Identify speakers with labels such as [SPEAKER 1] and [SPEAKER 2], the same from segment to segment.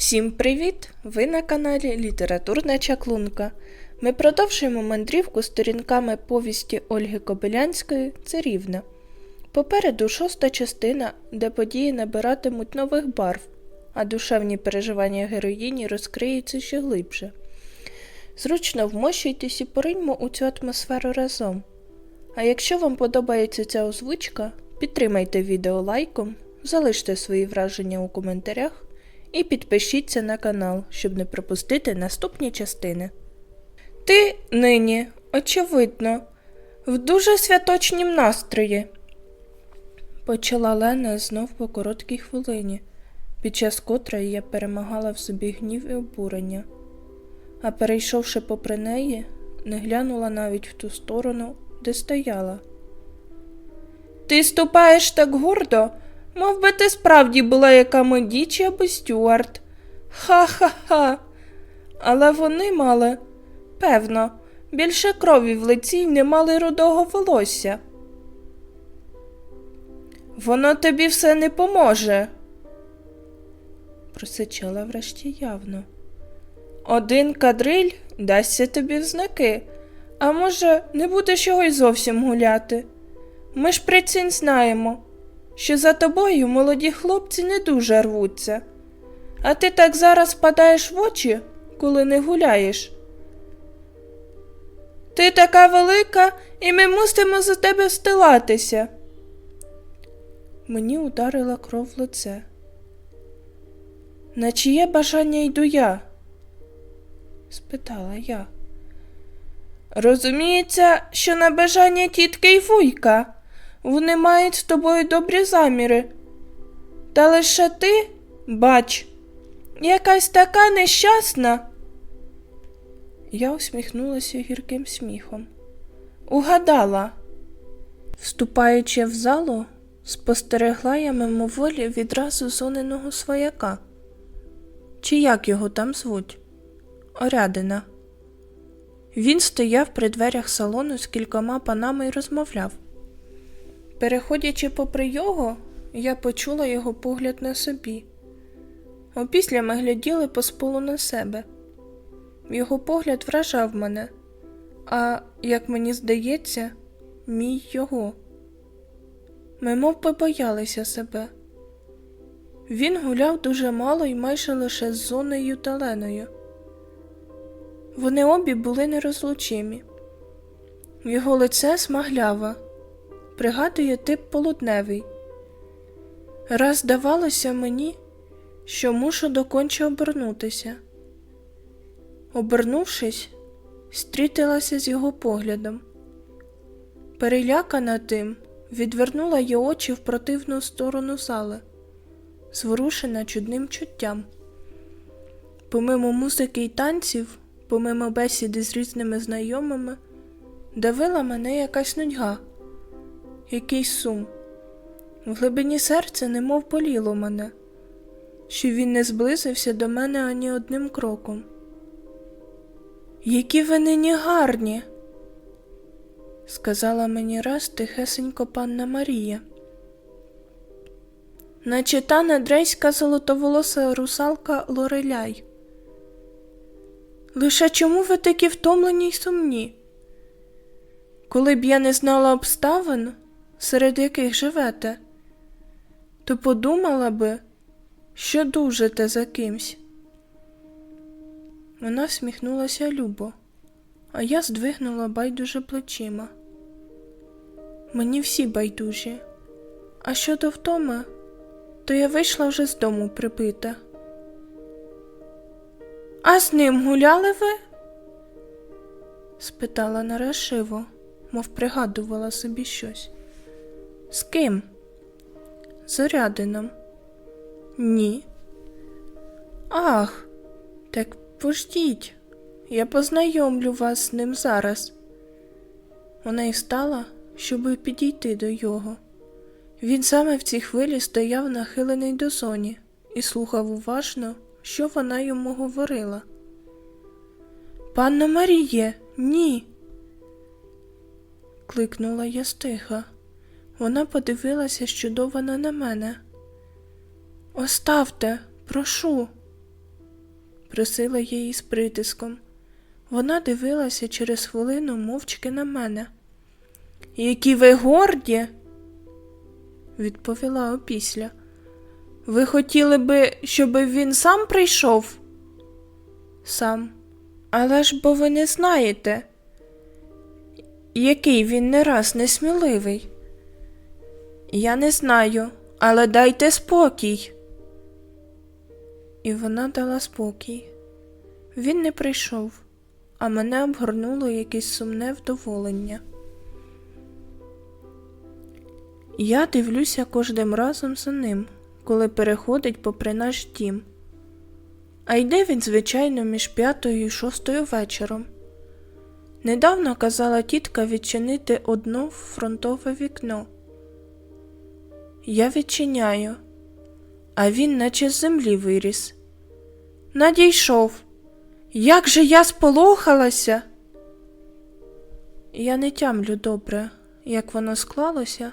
[SPEAKER 1] Всім привіт! Ви на каналі Літературна Чаклунка. Ми продовжуємо мандрівку сторінками повісті Ольги Кобилянської Царівна. Попереду шоста частина, де події набиратимуть нових барв, а душевні переживання героїні розкриються ще глибше. Зручно вмощуйтесь і пориньмо у цю атмосферу разом. А якщо вам подобається ця озвучка, підтримайте відео лайком, залиште свої враження у коментарях і підпишіться на канал, щоб не пропустити наступні частини. Ти нині, очевидно, в дуже святочнім настрої, почала Лена знов по короткій хвилині, під час котрої я перемагала в собі гнів і обурення, а перейшовши попри неї, не глянула навіть в ту сторону, де стояла. Ти ступаєш так гордо, мов би ти справді була яка Медічі або Стюарт. Ха-ха-ха. Але вони мали, певно, більше крові в лиці й не мали рудого волосся. Воно тобі все не поможе, просичала врешті явно. Один кадриль дасться тобі в знаки, а може, не будеш його й зовсім гуляти. Ми ж прицінь знаємо, що за тобою молоді хлопці не дуже рвуться, а ти так зараз падаєш в очі, коли не гуляєш. Ти така велика, і ми мусимо за тебе встилатися. Мені ударила кров в лице. На чиє бажання йду я? спитала я. Розуміється, що на бажання тітки й вуйка. Вони мають з тобою добрі заміри. Та лише ти, бач, якась така нещасна. Я усміхнулася гірким сміхом. Угадала. Вступаючи в залу, спостерегла я мимоволі відразу зоненого свояка. Чи як його там звуть? Орядина. Він стояв при дверях салону з кількома панами і розмовляв. Переходячи попри його, я почула його погляд на собі. Опісля ми гляділи по сполу на себе. Його погляд вражав мене, а, як мені здається, мій його. Ми мов би боялися себе. Він гуляв дуже мало і майже лише з зоною та Леною. Вони обі були нерозлучимі. Його лице смагляве, пригадує тип полудневий. Раз здавалося мені, що мушу доконче обернутися. Обернувшись, стрітилася з його поглядом. Перелякана тим, відвернула її очі в противну сторону зали, зворушена чудним чуттям. Помимо музики й танців, помимо бесіди з різними знайомими, давила мене якась нудьга, якийсь сум. В глибині серця немов боліло мене, що він не зблизився до мене ані одним кроком. Які ви нині гарні, сказала мені раз тихесенько панна Марія. Наче та надрейська золотоволоса русалка Лореляй. Лише чому ви такі втомлені й сумні? Коли б я не знала обставин, серед яких живете, то подумала би, що дужите за кимсь. Вона всміхнулася любо, а я здвигнула байдуже плечима. Мені всі байдужі, а щодо втоми, то я вийшла вже з дому припита. А з ним гуляли ви? спитала нарешиво, мов пригадувала собі щось. З ким? З Орядином. Ні. Ах, так пождіть, я познайомлю вас з ним зараз. Вона й встала, щоб підійти до його. Він саме в цій хвилі стояв нахилений до зоні і слухав уважно, що вона йому говорила. Панна Маріє, ні. кликнула я стиха. Вона подивилася щудована на мене. Оставте, прошу. просила її з притиском. Вона дивилася через хвилину мовчки на мене. Які ви горді, відповіла опісля. Ви хотіли би, щоб він сам прийшов? Сам. Але ж бо ви не знаєте, який він не раз несміливий. Я не знаю, але дайте спокій. І вона дала спокій. Він не прийшов, а мене обгорнуло якесь сумне вдоволення. Я дивлюся кожним разом за ним, коли переходить попри наш дім. А йде він, звичайно, між п'ятою і шостою вечором. Недавно казала тітка відчинити одно фронтове вікно. Я відчиняю, а він наче з землі виріс. Надійшов. Як же я сполохалася? Я не тямлю добре, як воно склалося,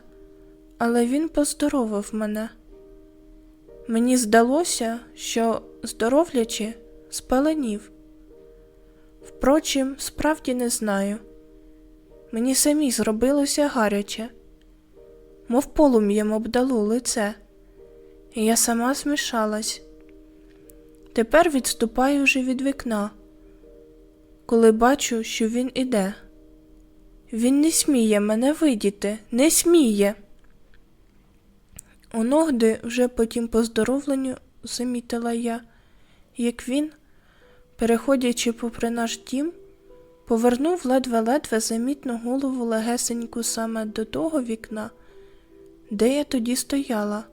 [SPEAKER 1] але він поздоровив мене. Мені здалося, що, здоровлячи, спаленів. Впрочем, справді не знаю. Мені самі зробилося гаряче, мов полум'ям обдало лице, і я сама змішалась. Тепер відступаю вже від вікна, коли бачу, що він іде. Він не сміє мене видіти, не сміє. Оногди вже по тім поздоровленню замітила я, як він, переходячи попри наш дім, повернув ледве-ледве замітну голову легесеньку саме до того вікна, де я тоді стояла.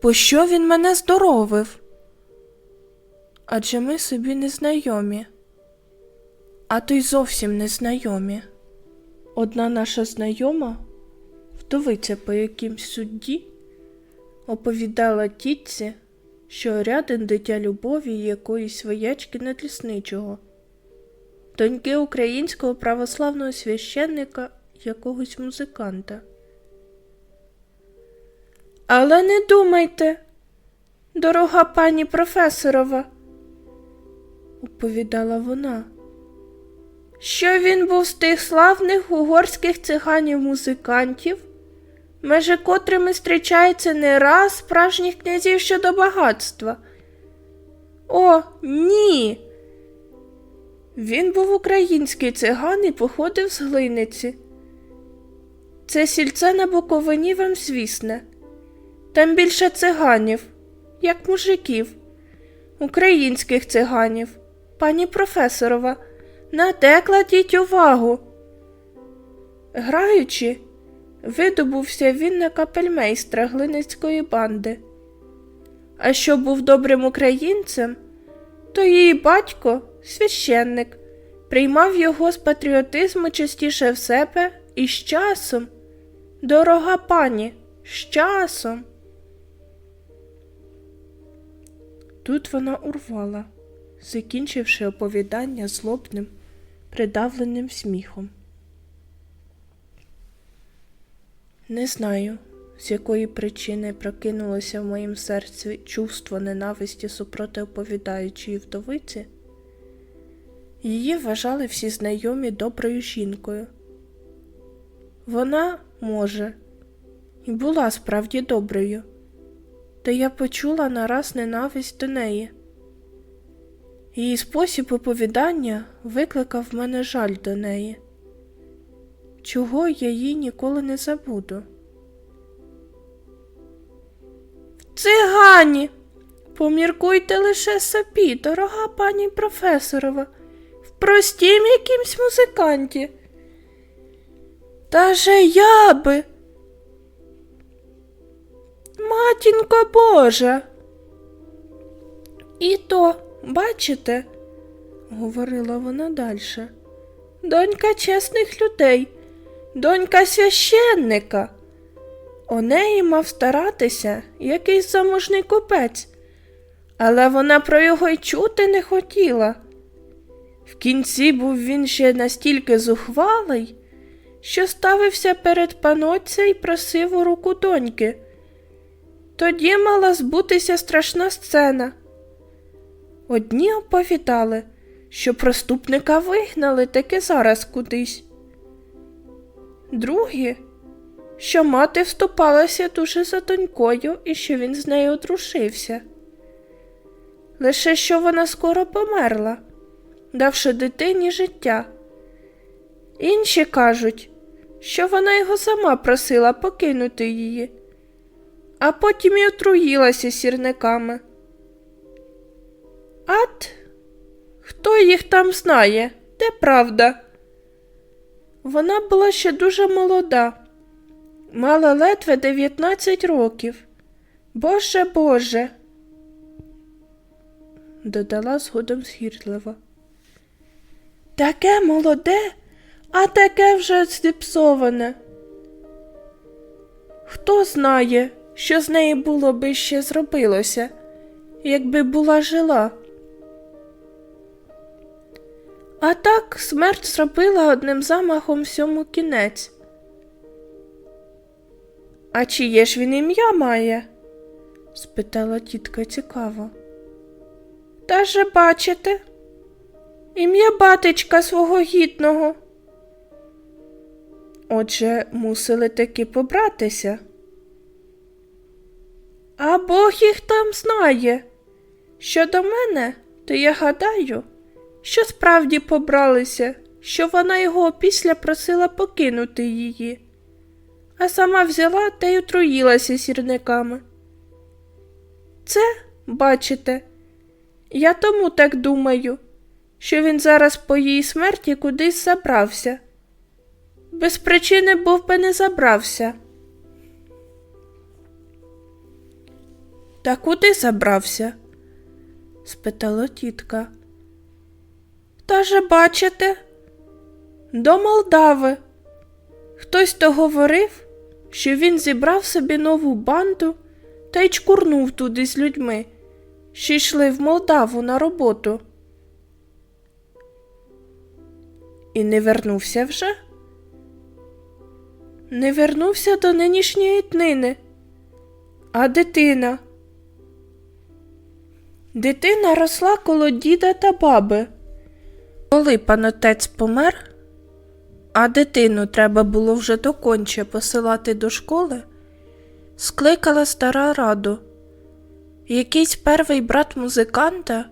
[SPEAKER 1] Пощо він мене здоровив? Адже ми собі не знайомі, а то й зовсім не знайомі. Одна наша знайома, вдовиця по якимсь судді, оповідала тітці, що рядин дитя любові якоїсь воячки надлісничого, доньки українського православного священника якогось музиканта. Але не думайте, дорога пані професорова, оповідала вона, що він був з тих славних угорських циганів-музикантів, межи котрими зустрічається не раз справжніх князів щодо багатства. О, ні. Він був український циган і походив з глиниці. Це сільце на Буковині вам звісне. Там більше циганів, як мужиків, українських циганів, пані професорова, на те кладіть увагу. Граючи, видобувся він на капельмейстра глиницької банди. А що був добрим українцем, то її батько, священник, приймав його з патріотизму частіше в себе і з часом, дорога пані, з часом. Тут вона урвала, закінчивши оповідання злобним, придавленим сміхом. Не знаю, з якої причини прокинулося в моїм серці чувство ненависті супроти оповідаючої вдовиці. Її вважали всі знайомі доброю жінкою. Вона, може, і була справді доброю, та я почула нараз ненависть до неї. Її спосіб оповідання викликав в мене жаль до неї, чого я їй ніколи не забуду. Цигані, поміркуйте лише собі, дорога пані професорова, в простім якимсь музиканті. Та же я би. Матінко Божа. І то, бачите, говорила вона далі, донька чесних людей, донька священника. У неї мав старатися якийсь заможний купець, але вона про його й чути не хотіла. В кінці був він ще настільки зухвалий, що ставився перед панотця і просив у руку доньки. Тоді мала збутися страшна сцена. Одні оповідали, що проступника вигнали таки зараз кудись. Другі, що мати вступалася дуже за донькою і що він з нею одружився. Лише що вона скоро померла, давши дитині життя. Інші кажуть, що вона його сама просила покинути її, а потім і отруїлася сірниками. Ат, хто їх там знає, де правда? Вона була ще дуже молода, мала ледве 19 років. Боже Боже, додала згодом згірливо. Таке молоде, а таке вже зіпсоване. Хто знає, що з неї було би ще зробилося, якби була жила. А так смерть зробила одним замахом всьому кінець. А чиє ж він ім'я має? спитала тітка цікаво. Та же бачите, ім'я батечка свого гідного. Отже, мусили таки побратися. А Бог їх там знає. Щодо мене, то я гадаю, що справді побралися, що вона його опісля просила покинути її, а сама взяла та й отруїлася сірниками. Це, бачите, я тому так думаю, що він зараз по її смерті кудись забрався. Без причини був би не забрався. Та куди забрався? спитала тітка. Та же бачите, до Молдави. Хтось то говорив, що він зібрав собі нову банду та й чкурнув туди з людьми, що йшли в Молдаву на роботу. І не вернувся вже? Не вернувся до нинішньої днини. А дитина? Дитина росла коло діда та баби. Коли панотець помер, а дитину треба було вже доконче посилати до школи, скликала стара раду. Якийсь первий брат музиканта,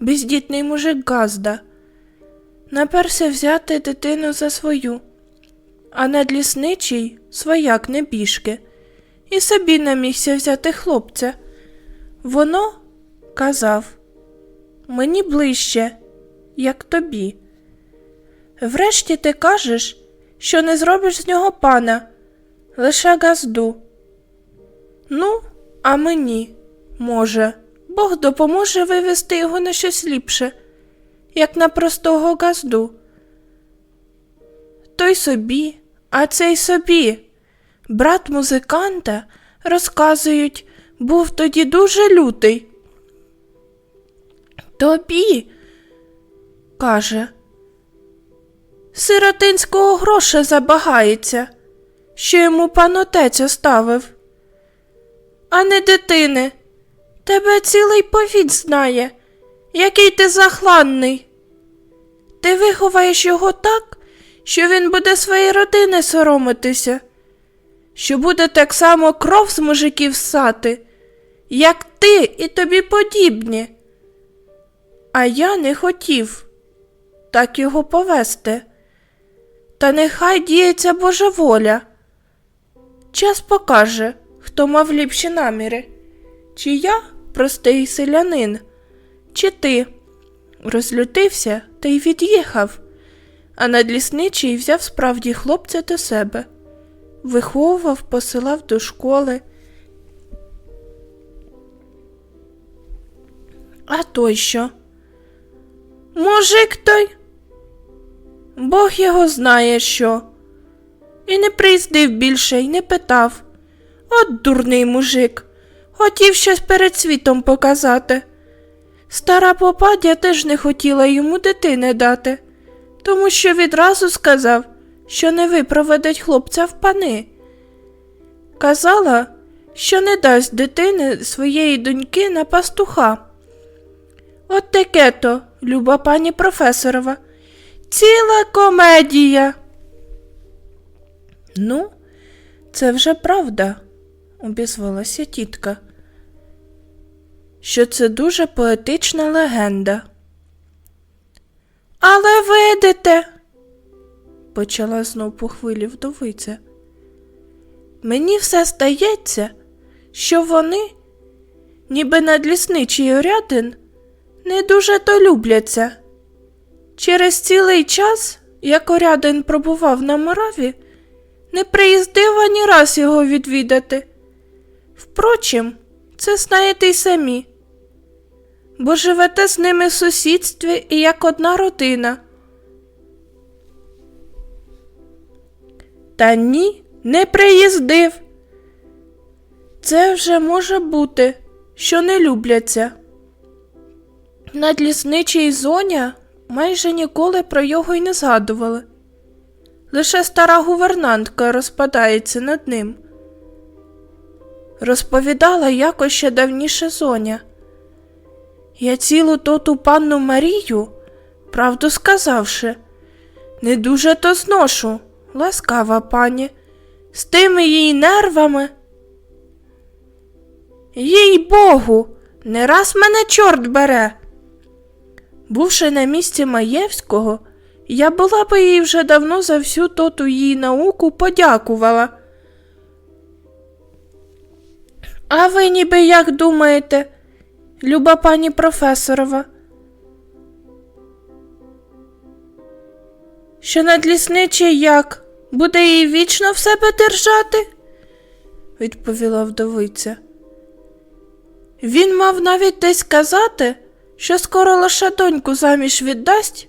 [SPEAKER 1] бездітний мужик Газда, наперся взяти дитину за свою, а надлісничий свояк небіжки, і собі намігся взяти хлопця. Воно казав мені ближче, як тобі. Врешті ти кажеш, що не зробиш з нього пана, лише газду. Ну, а мені, може, Бог допоможе вивести його на щось ліпше, як на простого газду. Той собі, а цей собі. Брат музиканта, розказують, був тоді дуже лютий. Тобі, каже, сиротинського гроша забагається, що йому пан отець оставив. А не дитини, тебе цілий повіт знає, який ти захланний. Ти виховаєш його так, що він буде своєї родини соромитися, що буде так само кров з мужиків ссати, як ти і тобі подібні. А я не хотів так його повести. Та нехай діється Божа воля. Час покаже, хто мав ліпші наміри, чи я, простий селянин, чи ти. Розлютився та й від'їхав, а надлісничий взяв справді хлопця до себе, виховував, посилав до школи. А той що? Мужик той? Бог його знає що. І не приїздив більше й не питав. От дурний мужик, хотів щось перед світом показати. Стара попадя теж не хотіла йому дитини дати, тому що відразу сказав, що не випроведить хлопця в пани. Казала, що не дасть дитини своєї доньки на пастуха. От таке то, люба пані професорова. Ціла комедія. Ну, це вже правда, обізвалася тітка, що це дуже поетична легенда. Але видите, почала знов по хвилі вдовиця. Мені все стається, що вони, ніби надлісничий орядин, не дуже то любляться. Через цілий час, як орядин пробував на мораві, не приїздив ані раз його відвідати. Впрочем, це знаєте й самі, бо живете з ними в сусідстві і як одна родина. Та ні, не приїздив. Це вже може бути, що не любляться. Надлісничий зоня майже ніколи про його й не згадували. Лише стара гувернантка розпадається над ним. Розповідала якось ще давніше зоня. Я цілу тоту панну Марію, правду сказавши, не дуже то зношу, ласкава пані, з тими її нервами. Їй Богу, не раз мене чорт бере. Бувши на місці Маєвського, я була би їй вже давно за всю тоту її науку подякувала. А ви ніби як думаєте, люба пані професорова? Що надлісничий як? Буде її вічно в себе держати? відповіла вдовиця. Він мав навіть десь сказати, що скоро лише доньку заміж віддасть,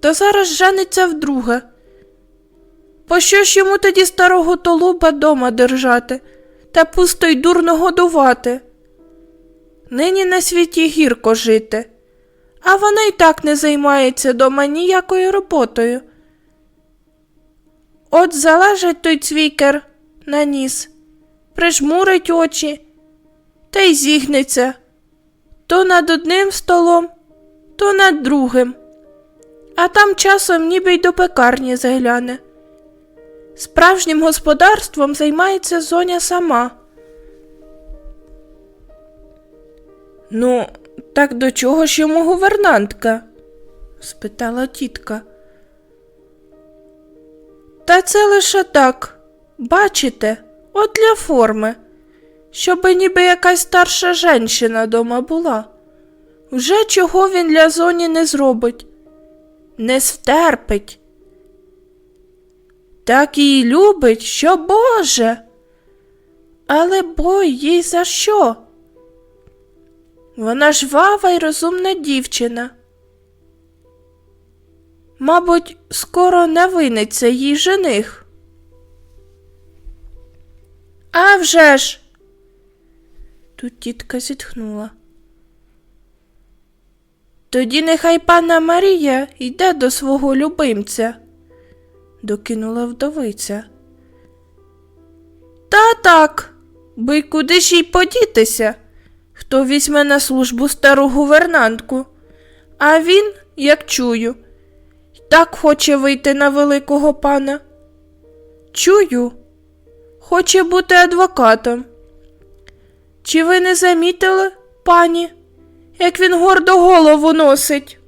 [SPEAKER 1] то зараз жениться вдруге. Пощо ж йому тоді старого толуба дома держати та пусто й дурно годувати? Нині на світі гірко жити, а вона й так не займається дома ніякою роботою. От залежить той цвікер на ніс, прижмурить очі та й зігнеться то над одним столом, то над другим, а там часом ніби й до пекарні загляне. Справжнім господарством займається зоня сама. Ну, так до чого ж йому гувернантка? спитала тітка. Та це лише так, бачите, от для форми, щоби ніби якась старша женщина дома була. Вже чого він для зоні не зробить, не стерпить. Так її любить, що Боже. Але бой їй за що? Вона жвава й розумна дівчина. Мабуть, скоро не виниться їй жених. А вже ж. Тут тітка зітхнула. Тоді нехай пана Марія йде до свого любимця, докинула вдовиця. Та так, бо й куди ж їй подітися? Хто візьме на службу стару гувернантку? А він, як чую, так хоче вийти на великого пана. Чую, хоче бути адвокатом. Чи ви не замітили, пані, як він гордо голову носить?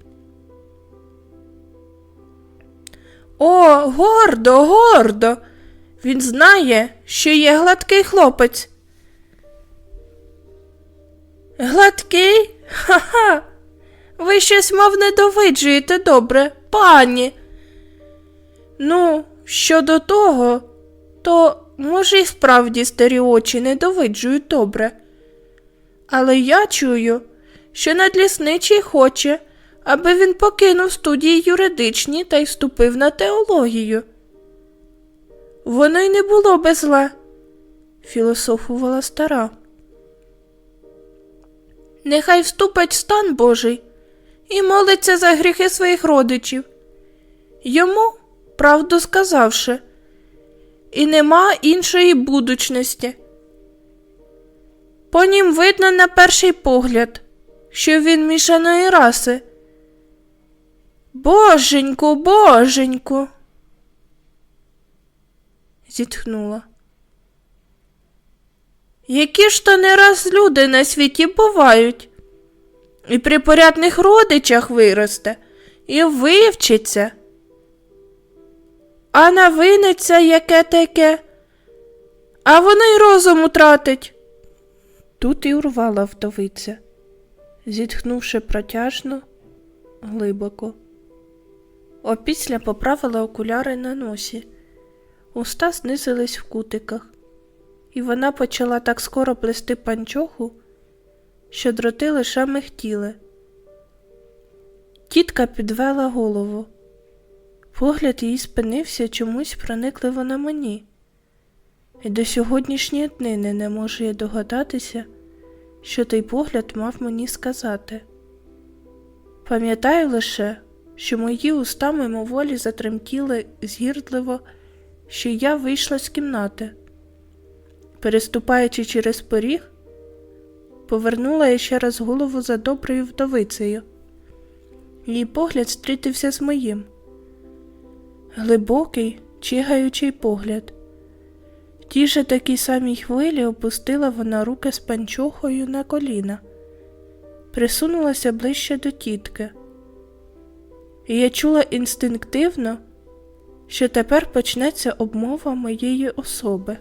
[SPEAKER 1] О, гордо, гордо. Він знає, що є гладкий хлопець. Гладкий? Ха-ха. Ви щось, мов, не довиджуєте добре, пані. Ну, щодо того, то, може, і справді старі очі не довиджують добре. Але я чую, що надлісничий хоче, аби він покинув студії юридичні та й вступив на теологію. Воно й не було би зле, філософувала стара. Нехай вступить в стан Божий і молиться за гріхи своїх родичів. Йому, правду сказавши, і нема іншої будучності. По нім видно на перший погляд, що він мішаної раси. Боженьку, боженьку. Зітхнула. Які ж то не раз люди на світі бувають, і при порядних родичах виросте, і вивчиться. А навиниться яке таке, а воно й розум утратить. Тут і урвала вдовиця, зітхнувши протяжно, глибоко. Опісля поправила окуляри на носі. Уста знизились в кутиках, і вона почала так скоро плести панчоху, що дроти лише михтіли. Тітка підвела голову. Погляд її спинився чомусь проникливо на мені, і до сьогоднішньої днини не можу я догадатися, що той погляд мав мені сказати. Пам'ятаю лише, що мої уста мимоволі затремтіли згірдливо, що я вийшла з кімнати. Переступаючи через поріг, повернула я ще раз голову за доброю вдовицею. Її погляд стрітився з моїм. Глибокий, чигаючий погляд. В тій же такій самій хвилі опустила вона руки з панчохою на коліна, присунулася ближче до тітки. І я чула інстинктивно, що тепер почнеться обмова моєї особи.